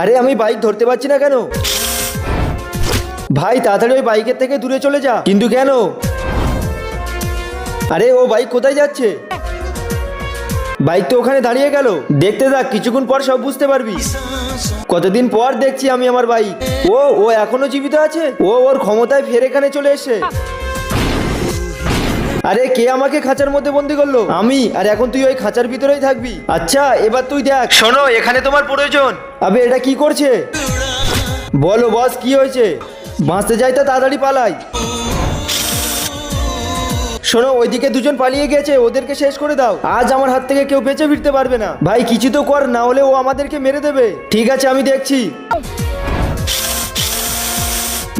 আরে, আমি বাইক ধরতে পারছি না কেন? ভাই, তাড়াতাড়ি ওই বাইকের থেকে দূরে চলে যা। কিন্তু কেন? আরে, ও বাইক কোথায় যাচ্ছে? বাইক তো ওখানে দাঁড়িয়ে গেল। দেখতে থাক, কিছুক্ষণ পর সব বুঝতে পারবি। কতদিন পর দেখছি আমি আমার বাইক ও ও এখনও জীবিত আছে? ও, ওর ক্ষমতায় ফের এখানে চলে এসছে। আরে কে আমাকে খাঁচার মধ্যে বন্দি করল? আমি? আর এখন তুই ওই খাঁচার ভিতরেই থাকবি। আচ্ছা এবার তুই দেখ। শোনো এখানে তোমার প্রয়োজন। আবে এটা কি করছে? বলো বস কি হয়েছে? বাঁচতে যাই তা তাড়াতাড়ি পালাই। শোনো ওইদিকে দুজন পালিয়ে গেছে ওদেরকে শেষ করে দাও। আজ আমার হাত থেকে কেউ বেঁচে ফিরতে পারবে না। ভাই কিছু তো কর না হলে ও আমাদেরকে মেরে দেবে। ঠিক আছে আমি দেখছি।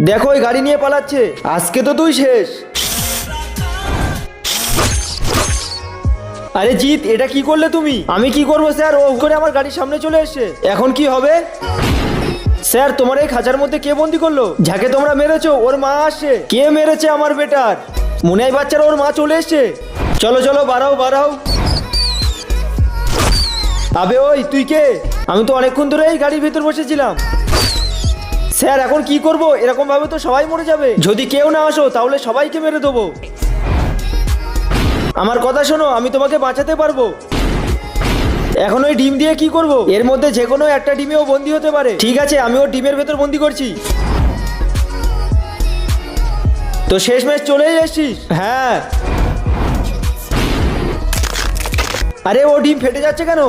দেখো ওই গাড়ি নিয়ে পালাচ্ছে। আজকে তো তুই শেষ। আরে জিৎ, এটা কি করলে তুমি? আমি কি করব, স্যার? ও করে আমার গাড়ির সামনে চলে এসছে। এখন কি হবে? স্যার, তোমার এই খাঁচার মধ্যে কে বন্দি করল? যাকে তোমরা মেরেছো, ওর মা আসছে কে মেরেছে আমার বেটার? মনে হয় বাচ্চারা ওর মা চলে এসছে। চলো চলো, বাড়াও বাড়াও। আবে ওই, তুই কে? আমি তো অনেকক্ষণ ধরে এই গাড়ির ভেতর বসেছিলাম। স্যার, এখন কি করব? এরকম ভাবে তো সবাই মরে যাবে। যদি কেউ না আসো, তাহলে সবাইকে মেরে দেবো। আমার কথা শোনো, আমি তোমাকে বাঁচাতে পারব। এখন ওই ডিম দিয়ে কি করব? এর মধ্যে যে কোনো একটা ডিমেও বন্দি হতে পারে। ঠিক আছে, আমি ওর ডিমের ভেতর বন্দি করছি। তো শেষ ম্যাচ চলেই এসছিস? হ্যাঁ। আরে, ও ডিম ফেটে যাচ্ছে কেন?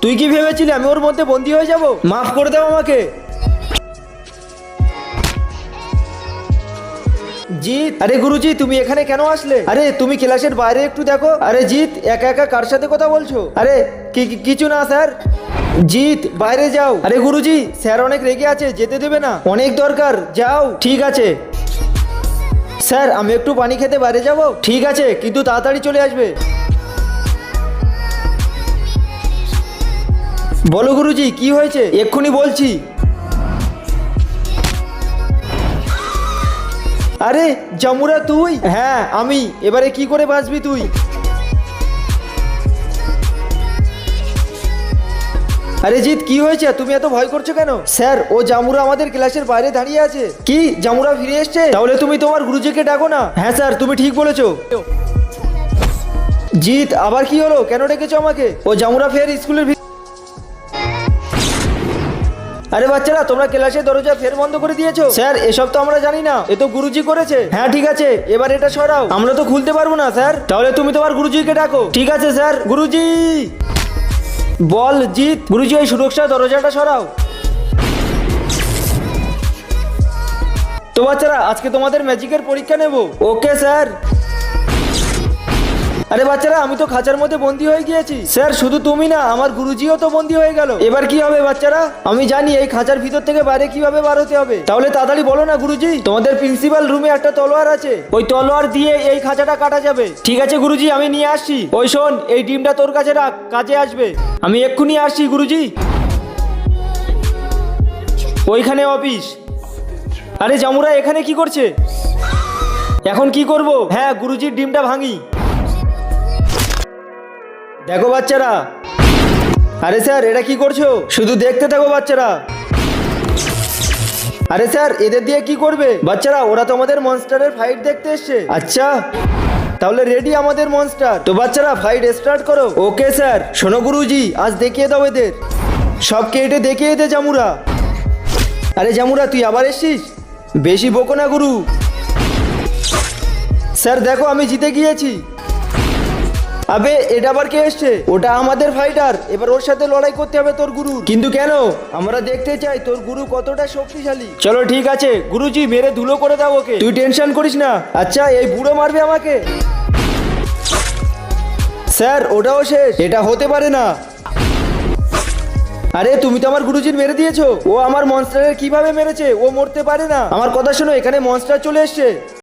তুই কি ভেবেছিলি আমি ওর মধ্যে বন্দি হয়ে যাব? মাফ করে দাও আমাকে। জিৎ। আরে গুরুজি, তুমি এখানে কেন আসলে? আরে, তুমি ক্লাসের বাইরে একটু দেখো। আরে জিৎ, একা একা কার সাথে কথা বলছো? আরে, কি কিছু না, স্যার। জিৎ, বাইরে যাও। আরে গুরুজি, স্যার অনেক রেগে আছে, যেতে দেবে না। অনেক দরকার, যাও। ঠিক আছে। স্যার, আমি একটু পানি খেতে বাইরে যাব? ঠিক আছে, কিন্তু তাড়াতাড়ি চলে আসবে। বলো গুরুজি, কি হয়েছে? এক্ষুনি বলছি। আরে, জামুরা তুই? হ্যাঁ আমি। এবারে কি করে বাঁচবি তুই? আরে জিৎ, কি হয়েছে? তুমি এত ভয় করছ কেন? স্যার, ও জামুরা আমাদের ক্লাসের বাইরে দাঁড়িয়ে আছে। কি? জামুরা ফিরে এসছে? তাহলে তুমি তোমার গুরুজিকে ডাকো না। হ্যাঁ স্যার, তুমি ঠিক বলেছ। জিৎ, আবার কি হলো? কেন ডেকেছো আমাকে? ও জামুরা ফের স্কুলের ভিতর আরে বাচ্চারা তোমরা ক্লাসের দরজা ফের বন্ধ করে দিয়েছ? স্যার এসব তো আমরা জানি না। এ তো গুরুজি করেছে। হ্যাঁ ঠিক আছে। এবার এটা সরাও। আমরা তো খুলতে পারব না স্যার। তাহলে তুমি তোমার গুরুজিকে ডাকো। ঠিক আছে স্যার। গুরুজি! বল জিৎ। গুরুজি ওই সুরক্ষা দরজাটা সরাও। তো বাচ্চারা আজকে তোমাদের ম্যাজিকের পরীক্ষা নেব। Okay sir. আরে বাচ্চারা, আমি তো খাঁচার মধ্যে বন্দি হয়ে গিয়েছি। স্যার, শুধু তুমি না, আমার গুরুজিও তো বন্দি হয়ে গেল। এবার কি হবে বাচ্চারা? আমি জানি এই খাঁচার ভিতর থেকে বাইরে কীভাবে বার হতে হবে। তাহলে তাড়াতাড়ি বলো না, গুরুজি, তোমাদের প্রিন্সিপাল রুমে একটা তলোয়ার আছে। ওই তলোয়ার দিয়ে এই খাঁচাটা কাটা যাবে। ঠিক আছে, গুরুজি, আমি নিয়ে আসছি। ওই শোন, এই ডিমটা তোর কাছে রাখ, কাজে আসবে। আমি এক্ষুনি আসছি, গুরুজি। ওইখানে অফিস। আরে জামুরা, এখানে কি করছে? এখন কি করব? হ্যাঁ গুরুজির ডিমটা ভাঙি। দেখো বাচ্চারা। আরে স্যার, এটা কি করছ? শুধু দেখতে থাকো বাচ্চারা। আরে স্যার, এদের দিয়ে কি করবে? বাচ্চারা, ওরা তো আমাদের মনস্টারের ফাইট দেখতে এসছে। আচ্ছা তাহলে রেডি আমাদের মনস্টার তো বাচ্চারা ফাইট স্টার্ট করো। Okay sir. শোনো গুরুজি, আজ দেখিয়ে দাও এদের। সব কেটে দেখিয়ে দে জামুরা। আরে জামুরা, তুই আবার এসছিস? বেশি বকো না, গুরু। স্যার, দেখো, আমি জিতে গিয়েছি। আবে, এটা আবার কে এসছে? ওটা আমাদের ফাইটার এবার ওর সাথে লড়াই করতে হবে তোর গুরু কিন্তু কেন? আমরা দেখতে চাই তোর গুরু কতটা শক্তিশালী। চলো, ঠিক আছে। গুরুজি, মেরে ধুলো করে দাও ওকে। তুই টেনশন করিস না। আচ্ছা এই বুড়ো মারবে আমাকে। স্যার, ওটাও শেষ। এটা হতে পারে না। আরে, তুমি তো আমার গুরুজির মেরে দিয়েছ। ও আমার মনস্টারের কীভাবে মেরেছে? ও মরতে পারে না। আমার কথা শোনো, এখানে মনস্টার চলে এসছে।